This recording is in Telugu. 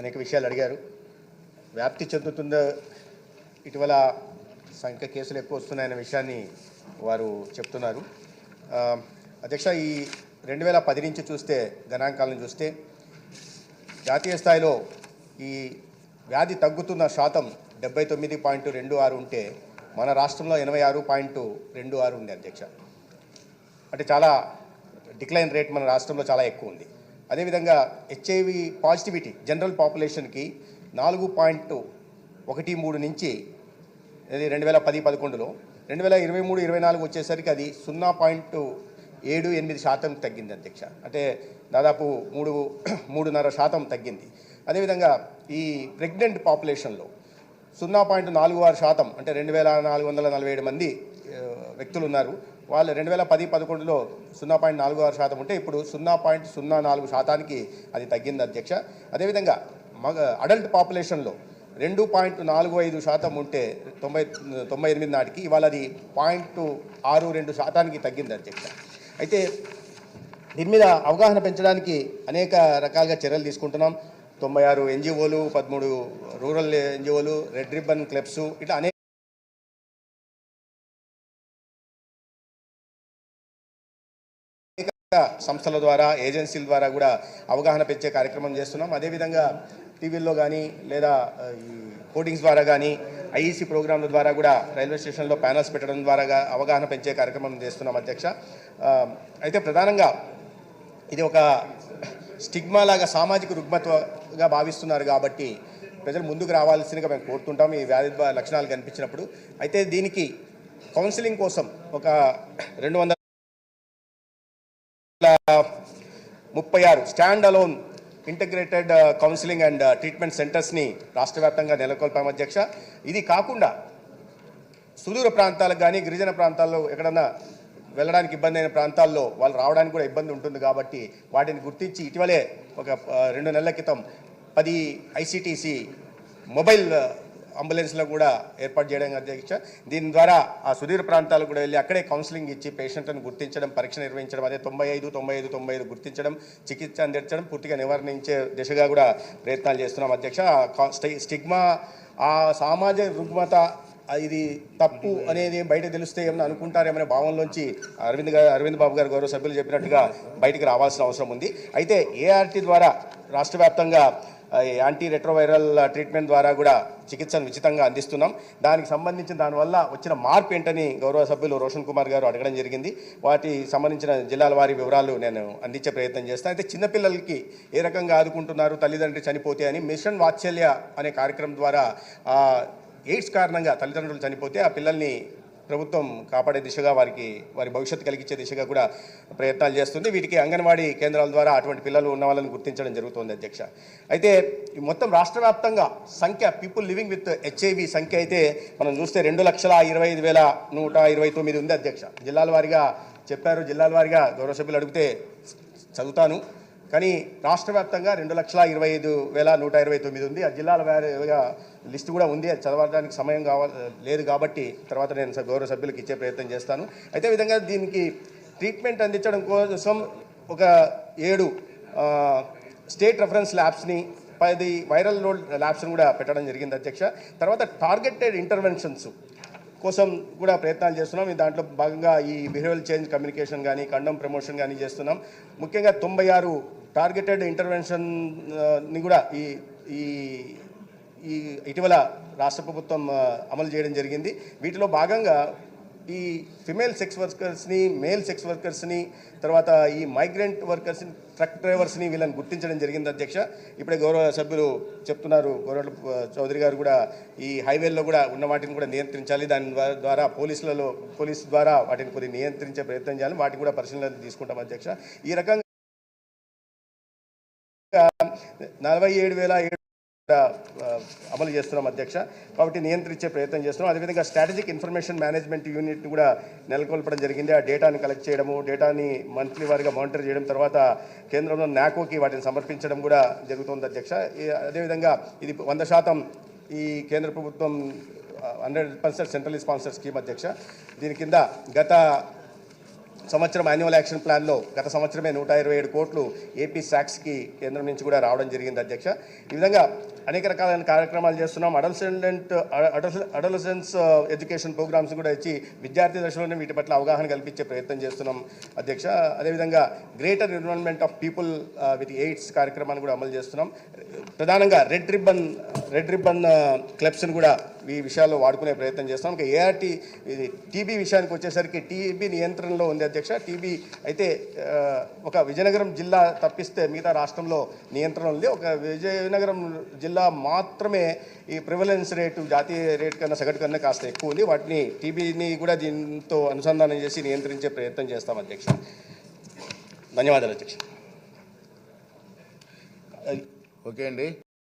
అనేక విషయాలు అడిగారు. వ్యాప్తి చెందుతుందో? ఇటీవల సంఖ్య కేసులు ఎక్కువ వస్తున్నాయనే విషయాన్ని వారు చెప్తున్నారు. అధ్యక్ష ఈ రెండు వేల పది నుంచి చూస్తే గణాంకాలను చూస్తే జాతీయ స్థాయిలో ఈ వ్యాధి తగ్గుతున్న శాతం డెబ్బై తొమ్మిది పాయింట్ రెండు ఆరు ఉంటే మన రాష్ట్రంలో ఎనభై ఆరు పాయింట్ రెండు ఆరు ఉంది అధ్యక్ష. అంటే చాలా డిక్లైన్ రేట్ మన రాష్ట్రంలో చాలా ఎక్కువ ఉంది. అదేవిధంగా హెచ్ఐవి పాజిటివిటీ జనరల్ పాపులేషన్కి నాలుగు పాయింట్ ఒకటి మూడు నుంచి అది రెండు వేల పది పదకొండులో రెండు వేల ఇరవై మూడు ఇరవై నాలుగు వచ్చేసరికి అది సున్నా పాయింట్ ఏడు ఎనిమిది శాతం తగ్గింది అధ్యక్ష. అంటే దాదాపు మూడు మూడున్నర శాతం తగ్గింది. అదేవిధంగా ఈ ప్రెగ్నెంట్ పాపులేషన్లో సున్నా పాయింట్ నాలుగు ఆరు శాతం అంటే రెండు వేల నాలుగు వందల నలభై ఏడు మంది వ్యక్తులు ఉన్నారు వాళ్ళు రెండు వేల పది పదకొండులో సున్నా పాయింట్ నాలుగు ఆరు శాతం ఉంటే ఇప్పుడు సున్నా పాయింట్ సున్నా నాలుగు శాతానికి అది తగ్గింది అధ్యక్ష. అదేవిధంగా మగ అడల్ట్ పాపులేషన్లో రెండు పాయింట్ నాలుగు ఐదు శాతం ఉంటే తొంభై తొంభై ఎనిమిది నాటికి ఇవాళ అది పాయింట్ ఆరు రెండు శాతానికి తగ్గింది అధ్యక్ష. అయితే దీని మీద అవగాహన పెంచడానికి అనేక రకాలుగా చర్యలు తీసుకుంటున్నాం. తొంభై ఆరు ఎన్జిఓలు పదమూడు రూరల్ ఎన్జిఓలు రెడ్ రిబ్బన్ క్లబ్స్ ఇట్లా అనేక సంస్థల ద్వారా ఏజెన్సీల ద్వారా కూడా అవగాహన పెంచే కార్యక్రమం చేస్తున్నాం. అదేవిధంగా టీవీల్లో కానీ లేదా ఈ కోడింగ్స్ ద్వారా కానీ ఐఈసీ ప్రోగ్రాంల ద్వారా కూడా రైల్వే స్టేషన్లో ప్యానల్స్ పెట్టడం ద్వారా అవగాహన పెంచే కార్యక్రమం చేస్తున్నాం అధ్యక్ష. అయితే ప్రధానంగా ఇది ఒక స్టిగ్మా లాగా సామాజిక రుగ్మతగా భావిస్తున్నారు కాబట్టి ప్రజలు ముందుకు రావాల్సిందిగా మేము కోరుతుంటాం. ఈ వ్యాధి లక్షణాలు కనిపించినప్పుడు అయితే దీనికి కౌన్సిలింగ్ కోసం ఒక రెండు వందల ముప్పై ఆరు stand alone integrated counselling and treatment సెంటర్స్ని రాష్ట్ర వ్యాప్తంగా నెలకొల్పాం అధ్యక్ష. ఇది కాకుండా సుదూర ప్రాంతాలకు కానీ గిరిజన ప్రాంతాల్లో ఎక్కడన్నా వెళ్ళడానికి ఇబ్బంది అయిన ప్రాంతాల్లో వాళ్ళు రావడానికి కూడా ఇబ్బంది ఉంటుంది కాబట్టి వాటిని గుర్తించి ఇటీవలే ఒక రెండు నెలల క్రితం పది ఐసిటిసి మొబైల్ అంబులెన్స్లో కూడా ఏర్పాటు చేయడం అధ్యక్ష దీని ద్వారా ఆ సుదీర ప్రాంతాలకు కూడా వెళ్ళి అక్కడే కౌన్సిలింగ్ ఇచ్చి పేషెంట్లను గుర్తించడం పరీక్ష నిర్వహించడం అదే తొంభై ఐదు తొంభై ఐదు తొంభై ఐదు గుర్తించడం చికిత్స అందించడం పూర్తిగా నివారించే దిశగా కూడా ప్రయత్నాలు చేస్తున్నాం అధ్యక్ష. కా- స్టిగ్మా ఆ సామాజిక రుగ్మత ఇది తప్పు అనేది బయట తెలిస్తే ఏమన్నా అనుకుంటారేమనే భావంలోంచి అరవింద్ గారు అరవింద్ బాబు గారు గౌరవ సభ్యులు చెప్పినట్టుగా బయటకు రావాల్సిన అవసరం ఉంది. అయితే ఏఆర్టీ ద్వారా రాష్ట్ర వ్యాప్తంగా యాంటీ రెట్రోవైరల్ ట్రీట్మెంట్ ద్వారా కూడా చికిత్సను ఉచితంగా అందిస్తున్నాం. దానికి సంబంధించిన దానివల్ల వచ్చిన మార్పు ఏంటని గౌరవ సభ్యులు రోషన్ కుమార్ గారు అడగడం జరిగింది. వాటి సంబంధించిన జిల్లాల వారి వివరాలు నేను అందించే ప్రయత్నం చేస్తాను అయితే చిన్నపిల్లలకి ఏ రకంగా ఆదుకుంటున్నారు? తల్లిదండ్రులు చనిపోతే అని మిషన్ వాత్సల్య అనే కార్యక్రమం ద్వారా ఎయిడ్స్ కారణంగా తల్లిదండ్రులు చనిపోతే ఆ పిల్లల్ని ప్రభుత్వం కాపాడే దిశగా వారికి వారి భవిష్యత్తు కలిగించే దిశగా కూడా ప్రయత్నాలు చేస్తుంది. వీటికి అంగన్వాడీ కేంద్రాల ద్వారా అటువంటి పిల్లలు ఉన్న వాళ్ళని గుర్తించడం జరుగుతుంది అధ్యక్ష. అయితే మొత్తం రాష్ట్ర వ్యాప్తంగా సంఖ్య పీపుల్ లివింగ్ విత్ హెచ్ఐవి సంఖ్య అయితే మనం చూస్తే రెండు లక్షల ఇరవై ఐదు వేల నూట ఇరవై తొమ్మిది ఉంది అధ్యక్ష. జిల్లాల వారిగా చెప్పారు. జిల్లాల వారిగా గౌరవ సభ్యులు అడిగితే చదువుతాను. కానీ రాష్ట్ర వ్యాప్తంగా రెండు లక్షల ఇరవై ఐదు వేల నూట ఇరవై తొమ్మిది ఉంది. ఆ జిల్లాల వారీగా లిస్ట్ కూడా ఉంది. అది చదవడానికి సమయం కావాలి లేదు కాబట్టి తర్వాత నేను గౌరవ సభ్యులకు ఇచ్చే ప్రయత్నం చేస్తాను. అయితే విధంగా దీనికి ట్రీట్మెంట్ అందించడం కోసం ఒక ఏడు స్టేట్ రెఫరెన్స్ ల్యాబ్స్ని పది వైరల్ రోడ్ ల్యాబ్స్ని కూడా పెట్టడం జరిగింది అధ్యక్ష. తర్వాత టార్గెటెడ్ ఇంటర్వెన్షన్స్ కోసం కూడా ప్రయత్నాలు చేస్తున్నాం. దాంట్లో భాగంగా ఈ బిహేవియల్ చేంజ్ కమ్యూనికేషన్ కానీ కండమ్ ప్రమోషన్ కానీ చేస్తున్నాం. ముఖ్యంగా తొంభై ఆరు టార్గెటెడ్ ఇంటర్వెన్షన్ని uh, కూడా ఈ ఈ ఈ ఇటీవల రాష్ట్ర ప్రభుత్వం uh, అమలు చేయడం జరిగింది. వీటిలో భాగంగా ఈ ఫిమేల్ సెక్స్ వర్కర్స్ని మేల్ సెక్స్ వర్కర్స్ని తర్వాత ఈ మైగ్రెంట్ వర్కర్స్ని ట్రక్ డ్రైవర్స్ని వీళ్ళని గుర్తించడం జరిగింది అధ్యక్ష. ఇప్పుడే గౌరవ సభ్యులు చెప్తున్నారు గౌరవ uh, చౌదరి గారు కూడా ఈ హైవేల్లో కూడా ఉన్న వాటిని కూడా నియంత్రించాలి. దాని ద్వారా పోలీసులలో పోలీస్ ద్వారా వాటిని కొద్ది నియంత్రించే ప్రయత్నం చేయాలి. వాటిని కూడా పరిశీలన తీసుకుంటాం అధ్యక్ష. ఈ రకంగా నలభై ఏడు వేల ఏడు అమలు చేస్తున్నాం అధ్యక్ష. కాబట్టి నియంత్రించే ప్రయత్నం చేస్తున్నాం. అదేవిధంగా స్ట్రాటజిక్ ఇన్ఫర్మేషన్ మేనేజ్మెంట్ యూనిట్ కూడా నెలకొల్పడం జరిగింది. ఆ డేటాని కలెక్ట్ చేయడము డేటాని మంత్లీ వారిగా మానిటర్ చేయడం తర్వాత కేంద్రంలో నాకోకి వాటిని సమర్పించడం కూడా జరుగుతుంది అధ్యక్ష. అదేవిధంగా ఇది వంద శాతం ఈ కేంద్ర ప్రభుత్వం hundred percent central sponsor scheme అధ్యక్ష. దీని కింద గత సంవత్సరం యాన్యువల్ యాక్షన్ ప్లాన్లో గత సంవత్సరమే నూట ఇరవై ఏడు కోట్లు ఏపీ శాక్స్కి కేంద్రం నుంచి కూడా రావడం జరిగింది అధ్యక్ష. ఈ విధంగా అనేక రకాలైన కార్యక్రమాలు చేస్తున్నాం. అడల్సెండెంట్ అడలసెన్స్ ఎడ్యుకేషన్ ప్రోగ్రామ్స్ కూడా ఇచ్చి విద్యార్థి దశలోనే వీటి పట్ల అవగాహన కల్పించే ప్రయత్నం చేస్తున్నాం అధ్యక్ష. అదేవిధంగా greater environment of people with AIDS కార్యక్రమాన్ని కూడా అమలు చేస్తున్నాం. ప్రధానంగా రెడ్ రిబ్బన్ రెడ్ రిబ్బన్ క్లబ్స్ని కూడా ఈ విషయాల్లో వాడుకునే ప్రయత్నం చేస్తాం. ఇంకా ఏఆర్టీ ఇది టీబీ విషయానికి వచ్చేసరికి టీబీ నియంత్రణలో ఉంది అధ్యక్ష. టీబీ అయితే ఒక విజయనగరం జిల్లా తప్పిస్తే మిగతా రాష్ట్రంలో నియంత్రణ ఉంది. ఒక విజయనగరం జిల్లా మాత్రమే ఈ ప్రివలెన్స్ రేటు జాతీయ రేటు కన్నా సగటు కన్నా కాస్త ఎక్కువ ఉంది. వాటిని టీబీని కూడా దీంతో అనుసంధానం చేసి నియంత్రించే ప్రయత్నం చేస్తాం అధ్యక్ష. ధన్యవాదాలు అధ్యక్ష. ఓకే అండి.